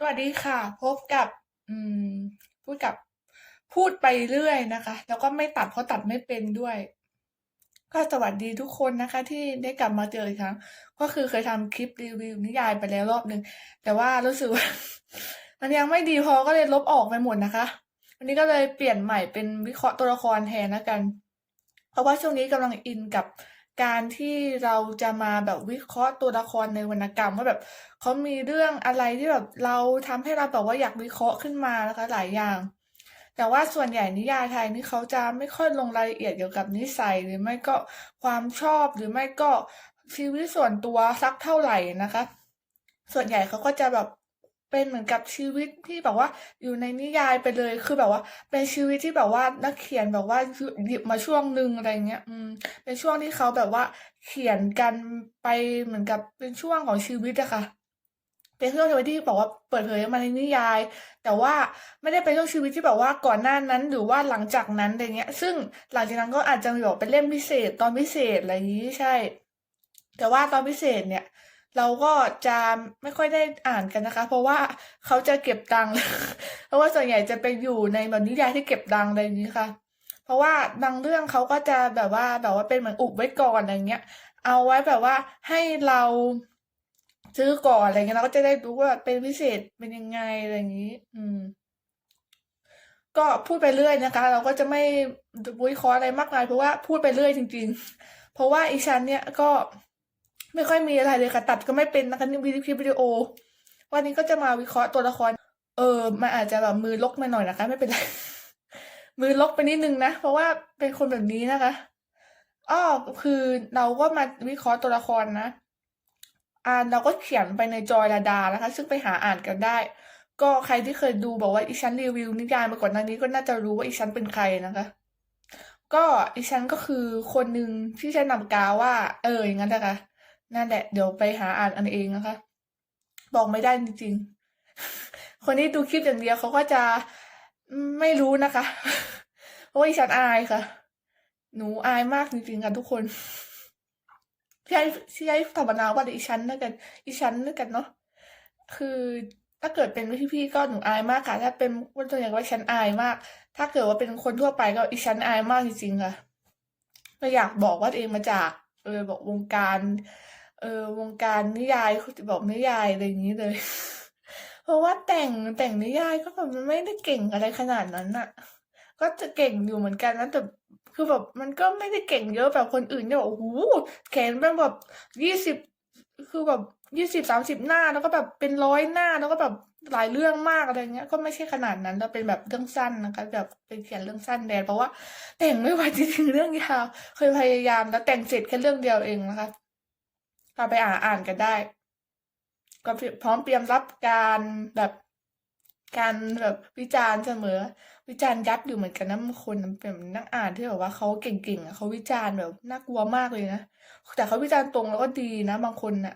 สวัสดีค่ะ พบกับอืมพูดกับพูดไปเรื่อยนะคะ แล้วก็ไม่ตัดเพราะตัดไม่เป็นด้วย ก็สวัสดีทุกคนนะคะ ที่ได้กลับมาเจออีกครั้ง ก็คือเคยทำคลิปรีวิวนิยายไปแล้วรอบหนึ่งแต่ว่ารู้สึกว่า มันยังไม่ดีพอก็เลยลบออกไปหมดนะคะ วันนี้ก็เลยเปลี่ยนใหม่เป็นวิเคราะห์ตัวละครแทนแล้วกัน เพราะว่าช่วงนี้กำลังอินกับ การที่เราจะมาแบบวิเคราะห์ตัวละครในวรรณกรรมว่าแบบเขามีเรื่องอะไรที่แบบเราทำให้เราแบบว่าอยากวิเคราะห์ขึ้นมานะคะหลายอย่าง แต่ว่าส่วนใหญ่นิยายไทยนี่เขาจะไม่ค่อยลงรายละเอียดเกี่ยวกับนิสัยหรือไม่ก็ความชอบหรือไม่ก็ชีวิตส่วนตัวสักเท่าไหร่นะคะ ส่วนใหญ่เขาก็จะแบบ เป็นเหมือนกับชีวิตที่แบบว่าอยู่ในนิยายไปเลยคือแบบว่า เป็นชีวิตที่แบบว่านักเขียนแบบว่าหยิบมาช่วงหนึ่งอะไรเงี้ย อืม เป็นช่วงที่เขาแบบว่าเขียนกันไปเหมือนกับเป็นช่วงของชีวิตอะค่ะเป็นช่วงชีวิตที่บอกว่าเปิดเผยมาในนิยาย แต่ว่าไม่ได้เป็นช่วงชีวิตที่แบบว่าก่อนหน้านั้นหรือว่าหลังจากนั้นอะไรเงี้ย ซึ่งหลังจากนั้นก็อาจจะมีแบบเป็นเล่มพิเศษตอนพิเศษอะไรอย่างนี้ใช่ แต่ว่าตอนพิเศษเนี่ย เราก็จะไม่ค่อยได้อ่านกันนะคะ เพราะว่าเขาจะเก็บตังค์เพราะว่าส่วนใหญ่จะไปอยู่ในแบบนิยายที่เก็บตังค์อะไรนี้ค่ะ เพราะว่าบางเรื่องเขาก็จะแบบว่าแบบว่าเป็นเหมือนอุบไว้ก่อนอะไรเงี้ย เอาไว้แบบว่าให้เราซื้อก่อนอะไรเงี้ยเราก็จะได้รู้ว่าเป็นพิเศษเป็นยังไงอะไรอย่างนี้ อืม ก็พูดไปเรื่อยนะคะ เราก็จะไม่วิเคราะห์อะไรมากมายเพราะว่าพูดไปเรื่อยจริง ๆ เพราะว่าอีชันเนี่ยก็ ไม่ค่อยมีอะไรเลยค่ะ ตัดก็ไม่เป็นนะคะนี่วิดีคลิปวิดีโอ วันนี้ก็จะมาวิเคราะห์ตัวละคร เออมันอาจจะแบบมือลกมาหน่อยนะคะ ไม่เป็นไร มือลกไปนิดนึงนะ เพราะว่าเป็นคนแบบนี้นะคะอ้อคือเราก็มาวิเคราะห์ตัวละครนะ อ่านเราก็เขียนไปในจอยระดานะคะ ซึ่งไปหาอ่านกันได้ ก็ใครที่เคยดูบอกว่าอีฉันรีวิวนิยายมาก่อนหน้านี้ก็น่าจะรู้ว่าอีฉันเป็นใครนะคะ ก็อีฉันก็คือคนหนึ่งที่ใช้นามกาว่า เอออย่างนั้นนะคะ นั่นแหละ เดี๋ยวไปหาอ่านอันเองนะคะ บอกไม่ได้จริงๆ คนที่ดูคลิปอย่างเดียวเขาก็จะไม่รู้นะคะเพราะว่าอีฉันอายค่ะ หนูอายมากจริงๆค่ะทุกคนที่ให้ที่ให้ธรรมนาว่าอีฉันนั่นกัน อีฉันนั่นกันเนาะคือถ้าเกิดเป็นพี่ๆก็หนูอายมากค่ะ ถ้าเป็นคนตัวอย่างว่าฉันอายมาก ถ้าเกิดว่าเป็นคนทั่วไปก็อีฉันอายมากจริงๆค่ะไม่อยากบอกว่าตัวเองมาจากเออบอกวงการ เออวงการนิยายบอกนิยายอะไรอย่างนี้เลย เพราะว่าแต่งแต่งนิยายก็แบบมันไม่ได้เก่งอะไรขนาดนั้นอะก็จะเก่งอยู่เหมือนกันนะแต่คือแบบมันก็ไม่ได้เก่งเยอะแบบคนอื่นเนี่ยโอ้โหแขนเป็นแบบยี่สิบคือแบบยี่สิบสามสิบหน้าแล้วก็แบบเป็นร้อยหน้าแล้วก็แบบหลายเรื่องมากอะไรเงี้ย ก็ไม่ใช่ขนาดนั้นเราเป็นแบบเรื่องสั้นนะคะแบบเป็นเขียนเรื่องสั้นแดนเพราะว่าแต่งไม่ไหวจริงๆเรื่องยาวเคยพยายามแล้วแต่งเสร็จแค่เรื่องเดียวเองนะคะ เอาไปอ่านอ่านกันได้ ก็พร้อมเตรียมรับการแบบการแบบวิจารณ์เสมอ วิจารณ์ยับอยู่เหมือนกันนะบางคนเป็นนักอ่านที่แบบว่าเขาเก่งๆอะเขาวิจารณ์แบบน่ากลัวมากเลยนะแต่เขาวิจารณ์ตรงแล้วก็ดีนะ บางคนน่ะ